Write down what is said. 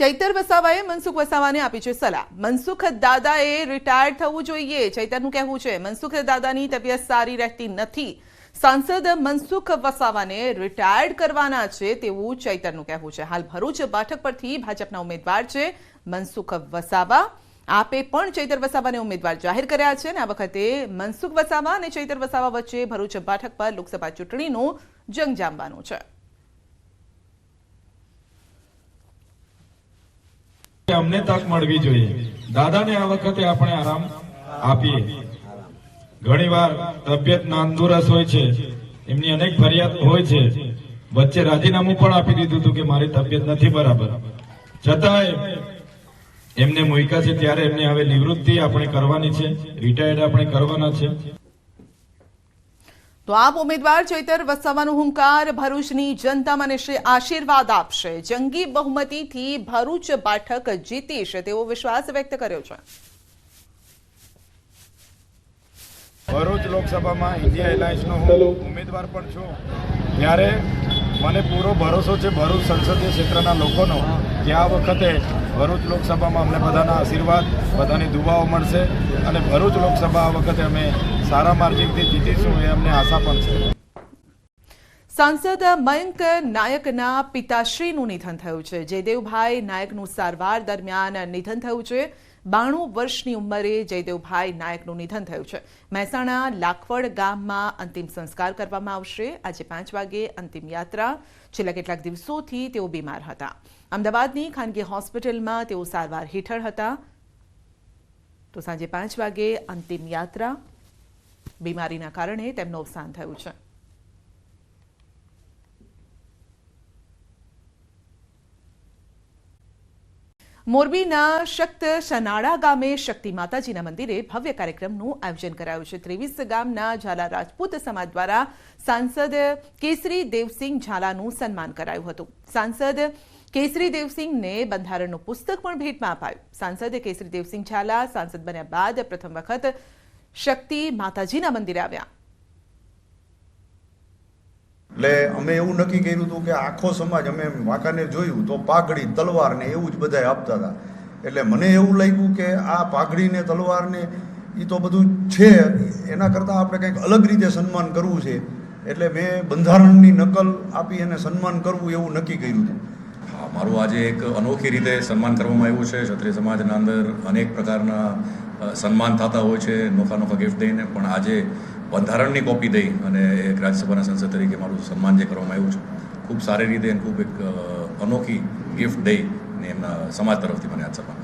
ચૈતર વસાવાએ મનસુખ વસાવાને આપી છે સલાહ. મનસુખ દાદાએ રિટાયર્ડ થવું જોઈએ. ચૈતરનું કહેવું છે, મનસુખ દાદાની તબિયત સારી રહેતી નથી. સાંસદ મનસુખ વસાવાને રિટાયર્ડ કરવાના છે તેવું ચૈતરનું કહેવું છે. હાલ ભરૂચ બેઠક પરથી ભાજપના ઉમેદવાર છે મનસુખ વસાવા. આપે પણ ચૈતર વસાવાને ઉમેદવાર જાહેર કર્યા છે અને આ વખતે મનસુખ વસાવા અને ચૈતર વસાવા વચ્ચે ભરૂચ બેઠક પર લોકસભા ચૂંટણીનો જંગ જામવાનો છે. અમને તક મળવી જોઈએ. દાદાને આ વખતે આપણે આરામ આપીએ. ઘણીવાર તબિયત નાંદુરસ હોય છે. એમની અનેક ફરિયાદ હોય છે. વચ્ચે રાજીનામું પણ આપી દીધું હતું કે મારી તબિયત નથી બરાબર. છતાંય એમને મૂક્યા છે. ત્યારે એમને હવે નિવૃત્તિ આપણે કરવાની છે. રિટાયર્ડ આપણે કરવાના છે. તો આપ ઉમેદવાર ચૈતર વસાવાનો હુંકાર ભરૂચની જનતા મને શ્રી આશીર્વાદ આપશે. જંગી બહુમતીથી ભરૂચ બેઠક જીતીશ તેવો વિશ્વાસ વ્યક્ત કર્યો છે. ભરૂચ લોકસભામાં ઇન્ડિયા એલાયન્સનો હું ઉમેદવાર પણ છું. ત્યારે મને પૂરો ભરોસો છે ભરૂચ સંસદીય ક્ષેત્રના લોકોનો કે આ વખતે ભરૂચ લોકસભામાં અમને બધાના આશીર્વાદ બધાની દુવાઓ મળશે અને ભરૂચ લોકસભા આ વખતે અમે સારા માર્જિનથી જીતીશું એ અમને આશા પણ છે. સાંસદ મયંક નાયકના પિતાશ્રીનું નિધન થયું છે. જયદેવભાઈ નાયકનું સારવાર દરમિયાન નિધન થયું છે. બાણું વર્ષની ઉંમરે જયદેવભાઈ નાયકનું નિધન થયું છે. મહેસાણા લાખવડ ગામમાં અંતિમ સંસ્કાર કરવામાં આવશે. આજે પાંચ વાગે અંતિમ યાત્રા. છેલ્લા કેટલાક દિવસોથી તેઓ બીમાર હતા. અમદાવાદની ખાનગી હોસ્પિટલમાં તેઓ સારવાર હેઠળ હતા. તો સાંજે પાંચ વાગે અંતિમ યાત્રા. બીમારીના કારણે તેમનું અવસાન થયું છે. મોરબીના શક્ત શનાળા ગામે શક્તિ માતાજીના મંદિરે ભવ્ય કાર્યક્રમનું આયોજન કરાયું છે. ત્રેવીસ ગામના ઝાલા રાજપૂત સમાજ દ્વારા સાંસદ કેસરી દેવસિંહ ઝાલાનું સન્માન કરાયું હતું. સાંસદ કેસરી દેવસિંહને બંધારણનું પુસ્તક પણ ભેટમાં અપાયું. સાંસદ કેસરી દેવસિંહ ઝાલા સાંસદ બન્યા બાદ પ્રથમ વખત શક્તિ માતાજીના મંદિરે આવ્યા. એટલે અમે એવું નક્કી કર્યું હતું કે આખો સમાજ અમે વાંકાનેર જોયું તો પાઘડી, તલવાર ને એવું જ બધાય આપતા હતા. એટલે મને એવું લાગ્યું કે આ પાઘડી ને તલવાર ને એ તો બધું છે, એના કરતાં આપણે કંઈક અલગ રીતે સન્માન કરવું છે. એટલે મેં બંધારણની નકલ આપી અને સન્માન કરવું એવું નક્કી કર્યું હતું. મારું આજે એક અનોખી રીતે સન્માન કરવામાં આવ્યું છે. ક્ષત્રિય સમાજના અંદર અનેક પ્રકારના સન્માન થતા હોય છે, નોખા નોખા ગિફ્ટ દઈને. પણ આજે બંધારણની કોપી દઈ અને એક રાજ્યસભાના સંસદ તરીકે મારું સન્માન જે કરવામાં આવ્યું છે, ખૂબ સારી રીતે અને ખૂબ એક અનોખી ગિફ્ટ દઈ ને એમના સમાજ તરફથી મને આજ સન્માન